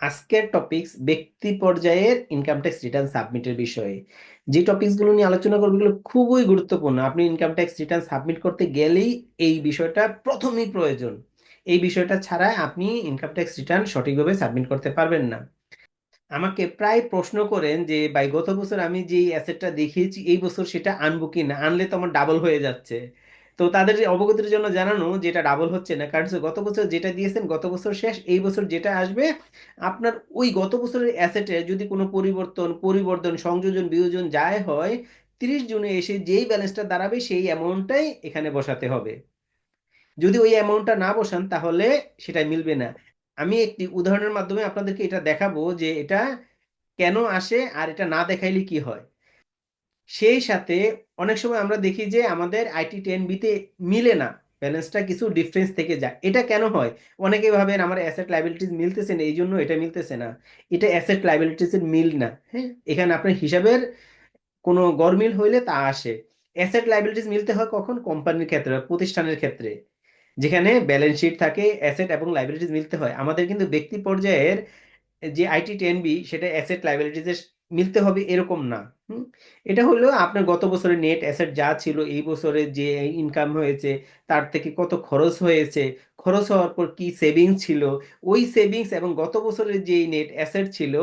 আজকের টপিকস ব্যক্তি পর্যায়ের ইনকাম ট্যাক্স রিটার্ন সাবমিটের বিষয়ে। যে টপিকসগুলো নিয়ে আলোচনা করব, এগুলো খুবই গুরুত্বপূর্ণ। আপনি ইনকাম ট্যাক্স রিটার্ন সাবমিট করতে গেলেই এই বিষয়টা প্রথমেই প্রয়োজন। এই বিষয়টা ছাড়া আপনি ইনকাম ট্যাক্স রিটার্ন সঠিকভাবে সাবমিট করতে পারবেন না। আমাকে প্রায় প্রশ্ন করেন যে, ভাই, গত বছর আমি যে অ্যাসেটটা দেখিয়েছি, এই বছর সেটা আনব কি না? আনলে তো আমার ডাবল হয়ে যাচ্ছে। তো তাদের অবগতির জন্য জানানো যেটা ডাবল হচ্ছে না, কারণ গত বছর যেটা দিয়েছেন, গত বছর শেষ, এই বছর যেটা আসবে, আপনার ওই গত বছরের অ্যাসেটে যদি কোনো পরিবর্তন পরিবর্তন, সংযোজন, বিয়োজন যায় হয়, তিরিশ জুনে এসে যেই ব্যালেন্সটা দাঁড়াবে সেই অ্যামাউন্টটাই এখানে বসাতে হবে। যদি ওই অ্যামাউন্টটা না বসান তাহলে সেটা মিলবে না। আমি একটি উদাহরণের মাধ্যমে আপনাদেরকে এটা দেখাবো যে এটা কেন আসে আর এটা না দেখাইলে কি হয়। সেই সাথে অনেক সময় আমরা দেখি যে আমাদের আইটি টেন বিতে মিলে না। ব্যালেন্সটা কিছু ডিফারেন্স থেকে যায়। এটা কেন হয়? অনেকে ভাবেন আমার অ্যাসেট লাইবিলিটিস মিলতেছে না এই জন্য এটা মিলতেছে না। এটা অ্যাসেট লাইবিলিটিসের মিল না। হ্যাঁ? এখানে আপনার হিসাবের কোনো গরমিল হইলে তা আসে। অ্যাসেট লাইবিলিটিস মিলতে হয় কখন? কোম্পানির ক্ষেত্রে প্রতিষ্ঠানের ক্ষেত্রে। যেখানে ব্যালেন্স শিট থাকে অ্যাসেট এবং লাইবিলিটিস মিলতে হয়। আমাদের কিন্তু ব্যক্তি পর্যায়ের যে আইটি টেন বি সেটা অ্যাসেট লাইবিলিটিসের মিলতে হবে এরকম না এটা হলো আপনার গত বছরের নেট অ্যাসেট যা ছিল, এই বছরে যে ইনকাম হয়েছে, তার থেকে কত খরচ হয়েছে, খরচ হওয়ার পর কি সেভিংস ছিল, ওই সেভিংস এবং গত বছরের যে নেট অ্যাসেট ছিল,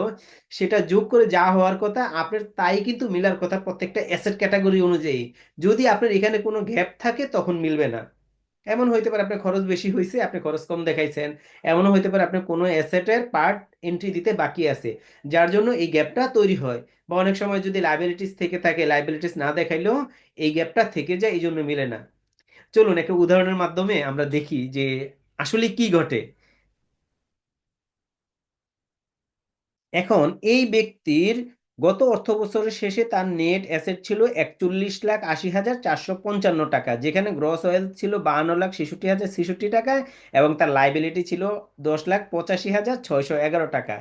সেটা যোগ করে যা হওয়ার কথা, আপনার তাই কিন্তু মিলার কথা প্রত্যেকটা অ্যাসেট ক্যাটাগরি অনুযায়ী। যদি আপনার এখানে কোনো গ্যাপ থাকে, তখন মিলবে না। এমন হইতে পারে আপনার খরচ বেশি হয়েছে আপনি খরচ কম দেখাইছেন। এমনও হইতে পারে আপনার কোনো অ্যাসেটের পার্ট এন্ট্রি দিতে বাকি আছে, যার জন্য এই গ্যাপটা তৈরি হয়। বা অনেক সময় যদি লাইবিলিটিস থেকে থাকে লাইবিলিটিস না দেখাইলেও এই গ্যাপটা থেকে যায় এই জন্য মিলে না। চলুন একটা উদাহরণের মাধ্যমে আমরা দেখি যে আসলে কি ঘটে। এখন এই ব্যক্তির গত অর্থ বছরের শেষে তার নেট অ্যাসেট ছিল একচল্লিশ লাখ আশি হাজার চারশো পঞ্চান্ন টাকা, যেখানে গ্রস ওয়েলথ ছিল বাহান্ন লাখ ছেষট্টি হাজার ছেষট্টি টাকা এবং তার লাইবিলিটি ছিল দশ লাখ পঁচাশি হাজার ছয়শো এগারো টাকা।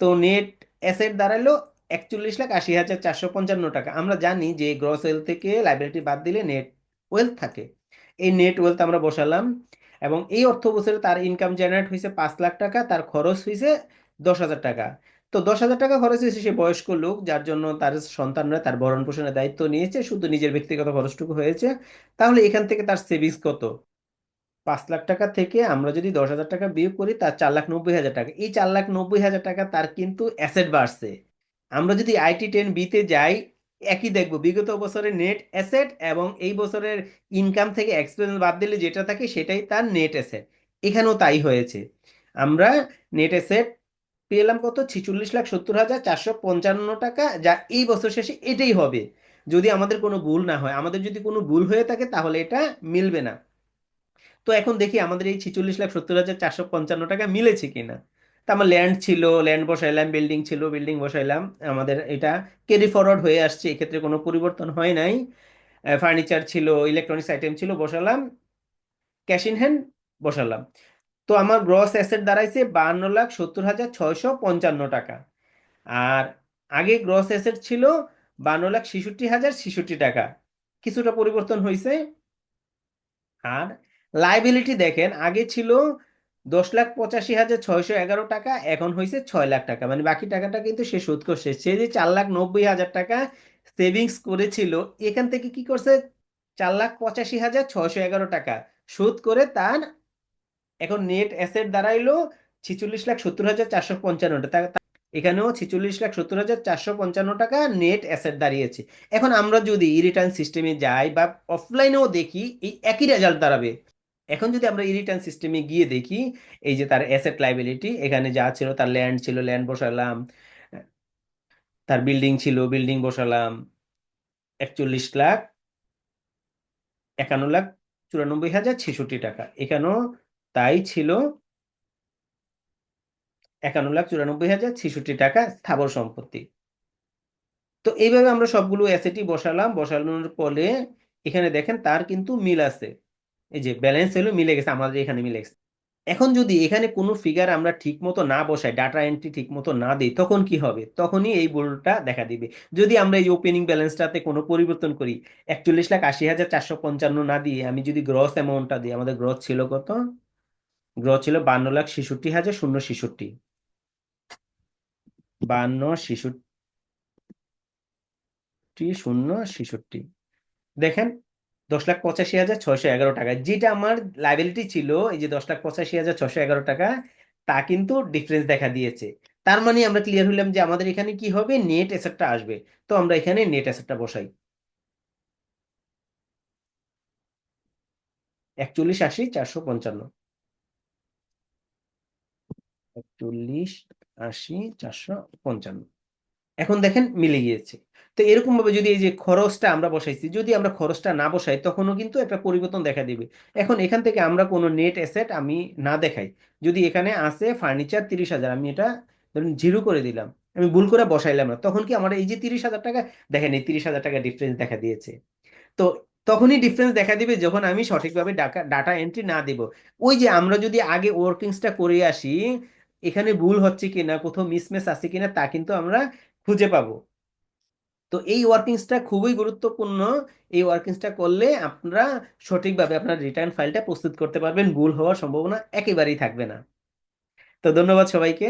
তো নেট অ্যাসেট দাঁড়াল একচল্লিশ লাখ আশি হাজার চারশো পঞ্চান্ন টাকা। আমরা জানি যে গ্রস ওয়েলথ থেকে লাইবিলিটি বাদ দিলে নেট ওয়েলথ থাকে। এই নেট ওয়েলথ আমরা বসালাম এবং এই অর্থ বছরে তার ইনকাম জেনারেট হয়েছে পাঁচ লাখ টাকা, তার খরচ হয়েছে দশ হাজার টাকা। তো দশ হাজার টাকা খরচ হয়েছে সে বয়স্ক লোক, যার জন্য তার সন্তানরা তার ভরণ পোষণের দায়িত্ব নিয়েছে, শুধু নিজের ব্যক্তিগত খরচটুকু হয়েছে। তাহলে এখান থেকে তার সেভিংস কত? পাঁচ লাখ টাকা থেকে আমরা যদি দশ হাজার টাকা বিয়োগ করি, তার চার লাখ নব্বই হাজার টাকা। এই চার লাখ নব্বই হাজার টাকা তার কিন্তু অ্যাসেট বাড়ছে। আমরা যদি আইটি টেন বিতে যাই, একই দেখব, বিগত বছরের নেট অ্যাসেট এবং এই বছরের ইনকাম থেকে এক্সপেন্স বাদ দিলে যেটা থাকে সেটাই তার নেট অ্যাসেট এখানেও তাই হয়েছে। আমরা নেট অ্যাসেট পেলাম কত? ছিচল্লিশ লাখ সত্তর হাজার চারশো পঞ্চান্ন টাকা, যা এই বছর শেষে এটাই হবে। যদি আমাদের কোনো ভুল না হয়, আমাদের যদি কোনো ভুল হয়ে থাকে, তাহলে এটা মিলবে না। তো এখন দেখি আমাদের এই ছিচল্লিশ লাখ সত্তর হাজার চারশো পঞ্চান্ন টাকা মিলেছে কিনা। তা আমার ল্যান্ড ছিল ল্যান্ড বসাইলাম বিল্ডিং ছিল বিল্ডিং বসাইলাম। আমাদের এটা ক্যারি ফরওয়ার্ড হয়ে আসছে, এক্ষেত্রে কোনো পরিবর্তন হয় নাই। ফার্নিচার ছিল ইলেকট্রনিক্স আইটেম ছিল, বসালাম। ক্যাশ ইন হ্যান্ড বসালাম। তো আমার গ্রস অ্যাসেট দাঁড়াইছে বাহান্ন লাখ সত্তর হাজার ছয়শো পঞ্চান্ন টাকা। আর আগে গ্রস অ্যাসেট ছিল বান্ন লাখ ছেষট্টি হাজার ছেষট্টি টাকা। কিছুটা পরিবর্তন হয়েছে আর লাইবিলিটি দেখেন, আগে ছিল দশ লাখ পঁচাশি হাজার ছয়শো এগারো টাকা, এখন হয়েছে ছয় লাখ টাকা। মানে বাকি টাকাটা কিন্তু সে শোধ করছে। সে যে চার লাখ নব্বই হাজার টাকা সেভিংস করেছিল, এখান থেকে কি করছে? চার লাখ পঁচাশি হাজার ছয়শো এগারো টাকা শোধ করে তার এখন নেট অ্যাসেট দাঁড়াইলো ছিচল্লিশ লাখ সত্তর হাজার চারশো পঞ্চান্ন টাকা। এখানেও ছিচল্লিশ লাখ সত্তর হাজার চারশো পঞ্চান্ন টাকা নেট অ্যাসেট দাঁড়িয়েছে। এখন আমরা যদি রিটার্ন সিস্টেমে যাই বা অফলাইনেও দেখি, এই একই রেজাল্ট দাঁড়াবে। এখন যদি আমরা রিটার্ন সিস্টেমে গিয়ে দেখি, এই যে তার অ্যাসেট লাইবিলিটি এখানে যা ছিল তার ল্যান্ড ছিল ল্যান্ড বসালাম। তার বিল্ডিং ছিল বিল্ডিং বসালাম। একচল্লিশ লাখ একান্ন লাখ চুরানব্বই হাজার ছেষট্টি টাকা। এখানেও তাই ছিল একান্ন লাখ চুরানব্বই হাজার ছেষট্টি টাকা স্থাবর সম্পত্তি। তো এইভাবে আমরা সবগুলো অ্যাসেটই বসালাম। বসানোর ফলে এখানে দেখেন তার কিন্তু মিল আছে। এই যে ব্যালেন্স হলো, মিলে গেছে, আমাদের এখানে মিলে গেছে। এখন যদি এখানে কোনো ফিগার আমরা ঠিক মতো না বসাই ডাটা এন্ট্রি ঠিক মতো না দিই, তখন কি হবে? তখনই এই ভুলটা দেখা দিবে। যদি আমরা এই ওপেনিং ব্যালেন্সটাতে কোনো পরিবর্তন করি, একচল্লিশ লাখ আশি হাজার চারশো পঞ্চান্ন না দিয়ে আমি যদি গ্রস অ্যামাউন্টটা দিই, আমাদের গ্রস ছিল কত? গ্রস ছিল বান্ন লাখ ছেষট্টি হাজার শূন্য ছেষট্টি। বান্ন ছেষট্টি শূন্য ছেষট্টি। দেখেন, দশ লাখ পঁচাশি হাজার ছয়শো এগারো টাকা। যেটা আমার লাইবিলিটি ছিল, এই যে দশ লাখ পঁচাশি হাজার ছয়শো এগারো টাকা, তা কিন্তু ডিফারেন্স দেখা দিয়েছে। তার মানে আমরা ক্লিয়ার হইলাম যে আমাদের এখানে কি হবে? নেট অ্যাসেটটা আসবে। তো আমরা এখানে নেট অ্যাসেটটা বসাই। একচল্লিশ আশি চারশো পঞ্চান্ন। একচল্লিশ, আশি, চারশো পঞ্চান্ন। এখন দেখেন মিলে গিয়েছে। তো এরকম ভাবে যদি এই যে খরচটা আমরা বসাইছি, যদি আমরা খরচটা না বসাই, তখনও কিন্তু একটা পরিবর্তন দেখা দিবে। এখন এখান থেকে আমরা কোনো নেট অ্যাসেট আমি না দেখাই। যদি এখানে আছে ফার্নিচার তিরিশ হাজার, আমি এটা ধরুন জিরো করে দিলাম, আমি ভুল করে বসাইলাম না, তখন কি আমার এই যে তিরিশ হাজার টাকা, দেখেন এই তিরিশ হাজার টাকা ডিফারেন্স দেখা দিয়েছে। তো তখনই ডিফারেন্স দেখা দিবে যখন আমি সঠিকভাবে ডাটা এন্ট্রি না দিব। ওই যে আমরা যদি আগে ওয়ার্কিংসটা করে আসি এখানে ভুল হচ্ছে কিনা, কোথাও মিসম্যাচ আছে কিনা, তা কিন্তু আমরা খুঁজে পাবো। তো এই ওয়ার্কিংসটা খুবই গুরুত্বপূর্ণ। এই ওয়ার্কিংসটা করলে আপনারা সঠিকভাবে আপনার রিটার্ন ফাইলটা প্রস্তুত করতে পারবেন। ভুল হওয়ার সম্ভাবনা একেবারেই থাকবে না। তো ধন্যবাদ সবাইকে।